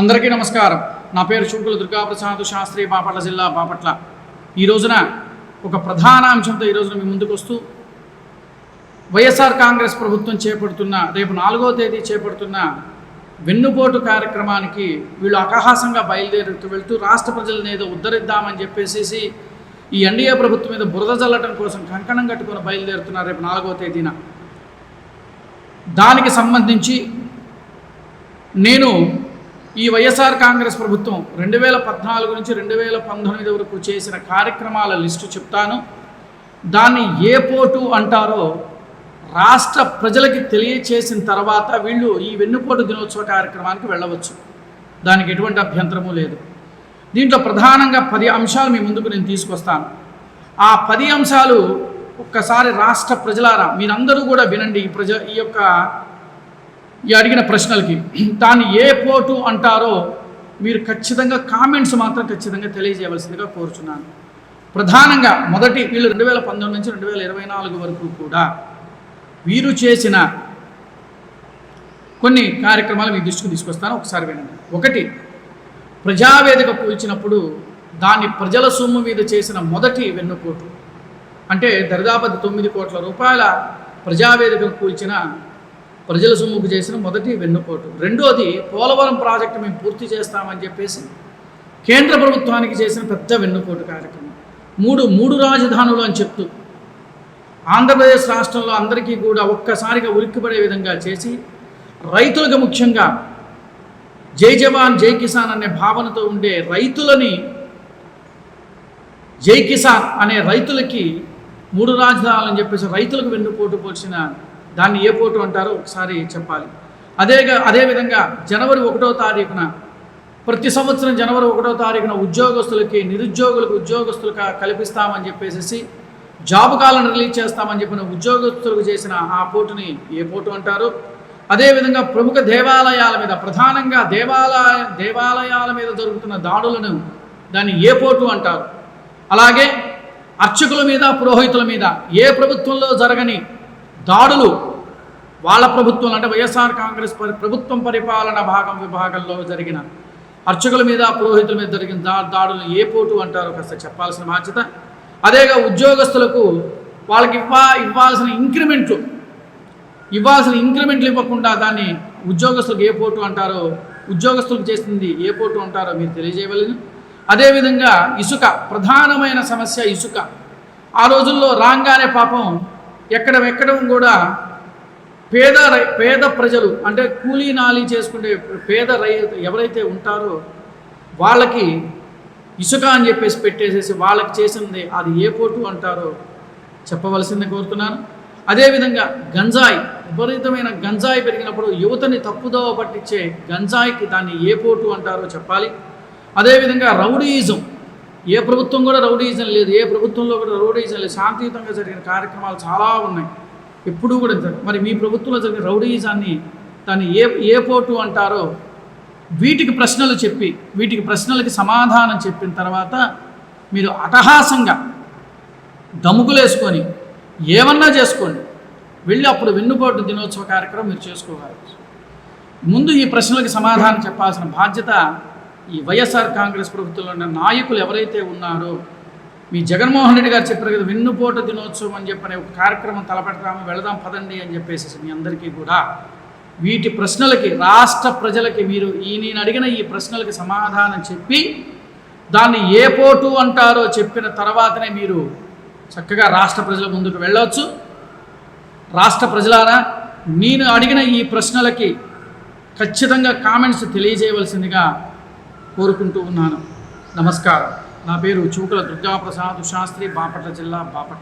అందరికీ నమస్కారం. నా పేరు చూకుల దుర్గాప్రసాద్ శాస్త్రి బాపట్ల జిల్లా బాపట్ల. ఈ రోజున ఒక ప్రధాన అంశంతో ఈ రోజున మీ ముందుకు వస్తూ వైఎస్ఆర్ కాంగ్రెస్ ప్రభుత్వం చేపడుతున్న రేపు నాలుగో తేదీ చేపడుతున్న వెన్నుపోటు కార్యక్రమానికి వీళ్ళు అకహాసంగా బయలుదేరుతూ వెళ్తూ రాష్ట్ర ప్రజలను ఏదో ఉద్ధరిద్దామని చెప్పేసి ఈ ఎన్డీఏ ప్రభుత్వం మీద బురద చల్లటం కోసం కంకణం కట్టుకొని బయలుదేరుతున్నారు రేపు నాలుగో తేదీన. దానికి సంబంధించి నేను ఈ వైఎస్ఆర్ కాంగ్రెస్ ప్రభుత్వం రెండు వేల పద్నాలుగు నుంచి రెండు వేల పంతొమ్మిది వరకు చేసిన కార్యక్రమాల లిస్టు చెప్తాను. దాన్ని ఏ పోటు అంటారో రాష్ట్ర ప్రజలకి తెలియచేసిన తర్వాత వీళ్ళు ఈ వెన్నుపోటు దినోత్సవ కార్యక్రమానికి వెళ్ళవచ్చు. దానికి ఎటువంటి అభ్యంతరము లేదు. దీంట్లో ప్రధానంగా పది అంశాలు మీ ముందుకు నేను తీసుకొస్తాను. ఆ పది అంశాలు ఒక్కసారి రాష్ట్ర ప్రజలారా మీరందరూ కూడా వినండి. ఈ ప్రజ ఈ యొక్క ఈ అడిగిన ప్రశ్నలకి దాన్ని ఏ పోటు అంటారో మీరు ఖచ్చితంగా కామెంట్స్ మాత్రం ఖచ్చితంగా తెలియజేయవలసిందిగా కోరుచున్నాను. ప్రధానంగా మొదటి వీళ్ళు రెండు వేల పంతొమ్మిది నుంచి రెండు వేల ఇరవై నాలుగు వరకు కూడా వీరు చేసిన కొన్ని కార్యక్రమాలు మీ దృష్టికి తీసుకొస్తాను. ఒకసారి వినండి. ఒకటి ప్రజావేదిక కూల్చినప్పుడు దాన్ని ప్రజల సొమ్ము మీద చేసిన మొదటి వెన్నుపోటు. అంటే దరిదాపు తొమ్మిది కోట్ల రూపాయల ప్రజావేదికను కూల్చిన ప్రజల సొమ్ముకు చేసిన మొదటి వెన్నుపోటు. రెండోది పోలవరం ప్రాజెక్టు మేము పూర్తి చేస్తామని చెప్పేసి కేంద్ర ప్రభుత్వానికి చేసిన పెద్ద వెన్నుపోటు కార్యక్రమం. మూడు మూడు రాజధానులు అని చెప్తూ ఆంధ్రప్రదేశ్ రాష్ట్రంలో అందరికీ కూడా ఒక్కసారిగా ఉలిక్కిపడే విధంగా చేసి రైతులకు ముఖ్యంగా జై జవాన్ జై కిసాన్ అనే భావనతో ఉండే రైతులని జై కిసాన్ అనే రైతులకి మూడు రాజధానులు అని చెప్పేసి రైతులకు వెన్నుపోటు పోల్చిన దాన్ని ఏ పోటు అంటారో ఒకసారి చెప్పాలి. అదేగా అదేవిధంగా జనవరి ఒకటో తారీఖున ప్రతి సంవత్సరం జనవరి ఒకటో తారీఖున ఉద్యోగస్తులకి నిరుద్యోగులకు ఉద్యోగస్తులకు కల్పిస్తామని చెప్పేసి జాబ్ కాలను రిలీజ్ చేస్తామని చెప్పిన ఉద్యోగస్తులకు చేసిన ఆ పోటుని ఏ పోటు అంటారు? అదేవిధంగా ప్రముఖ దేవాలయాల మీద ప్రధానంగా దేవాలయ దేవాలయాల మీద జరుగుతున్న దాడులను దాన్ని ఏ పోటు అంటారు? అలాగే అర్చకుల మీద పురోహితుల మీద ఏ ప్రభుత్వంలో జరగని దాడులు వాళ్ళ ప్రభుత్వం అంటే వైఎస్ఆర్ కాంగ్రెస్ ప్రభుత్వం పరిపాలన భాగం విభాగంలో జరిగిన అర్చకుల మీద పురోహితుల మీద జరిగిన దా దాడులను ఏ పోటు అంటారో కాస్త చెప్పాల్సిన బాధ్యత. అదేగా ఉద్యోగస్తులకు వాళ్ళకి ఇవ్వా ఇవ్వాల్సిన ఇంక్రిమెంట్లు ఇవ్వాల్సిన ఇంక్రిమెంట్లు ఇవ్వకుండా దాన్ని ఉద్యోగస్తులకు ఏ పోటు అంటారో ఉద్యోగస్తులకు చేసింది ఏ పోటు అంటారో మీరు తెలియజేయవలను. అదేవిధంగా ఇసుక ప్రధానమైన సమస్య ఇసుక. ఆ రోజుల్లో రాగానే పాపం ఎక్కడ ఎక్కడం కూడా పేద రై- పేద ప్రజలు అంటే కూలీ నాలి చేసుకునే పేద రై ఎవరైతే ఉంటారో వాళ్ళకి ఇసుక అని చెప్పేసి పెట్టేసేసి వాళ్ళకి చేసింది అది ఏ పోటు అంటారో చెప్పవలసింది కోరుతున్నాను. అదేవిధంగా గంజాయి విపరీతమైన గంజాయి పెరిగినప్పుడు యువతని తప్పుదోవ పట్టించే గంజాయికి దాన్ని ఏ పోటు అంటారో చెప్పాలి. అదేవిధంగా రౌడీయిజం ఏ ప్రభుత్వం కూడా రౌడీజం లేదు ఏ ప్రభుత్వంలో కూడా రౌడీజం లేదు. శాంతియుతంగా జరిగిన కార్యక్రమాలు చాలా ఉన్నాయి. ఎప్పుడూ కూడా మరి మీ ప్రభుత్వంలో జరిగిన రౌడీజాన్ని దాన్ని ఏ ఏ పోటు అంటారో వీటికి ప్రశ్నలు చెప్పి వీటికి ప్రశ్నలకి సమాధానం చెప్పిన తర్వాత మీరు అటహాసంగా దముకులేసుకొని ఏమన్నా చేసుకోండి. వెళ్ళి అప్పుడు వెన్నుపోటు దినోత్సవ కార్యక్రమం మీరు చేసుకోవాలి. ముందు ఈ ప్రశ్నలకి సమాధానం చెప్పాల్సిన బాధ్యత ఈ వైఎస్ఆర్ కాంగ్రెస్ ప్రభుత్వంలో ఉన్న నాయకులు ఎవరైతే ఉన్నారో మీ జగన్మోహన్ రెడ్డి గారు చెప్పారు కదా వెన్నుపోటు దినోత్సవం అని చెప్పనే ఒక కార్యక్రమం తలపెడతాము వెళదాం పదండి అని చెప్పేసి మీ అందరికీ కూడా వీటి ప్రశ్నలకి రాష్ట్ర ప్రజలకి మీరు ఈ నేను అడిగిన ఈ ప్రశ్నలకి సమాధానం చెప్పి దాన్ని ఏ పోటు అంటారో చెప్పిన తర్వాతనే మీరు చక్కగా రాష్ట్ర ప్రజల ముందుకు వెళ్ళవచ్చు రాష్ట్ర ప్రజలారా నేను అడిగిన ఈ ప్రశ్నలకి ఖచ్చితంగా కామెంట్స్ తెలియజేయవలసిందిగా కోరుకుంటూ ఉన్నాను. నమస్కారం. నా పేరు చూకల దుర్గాప్రసాద్ శాస్త్రి బాపట్ల జిల్లా బాపట్ల.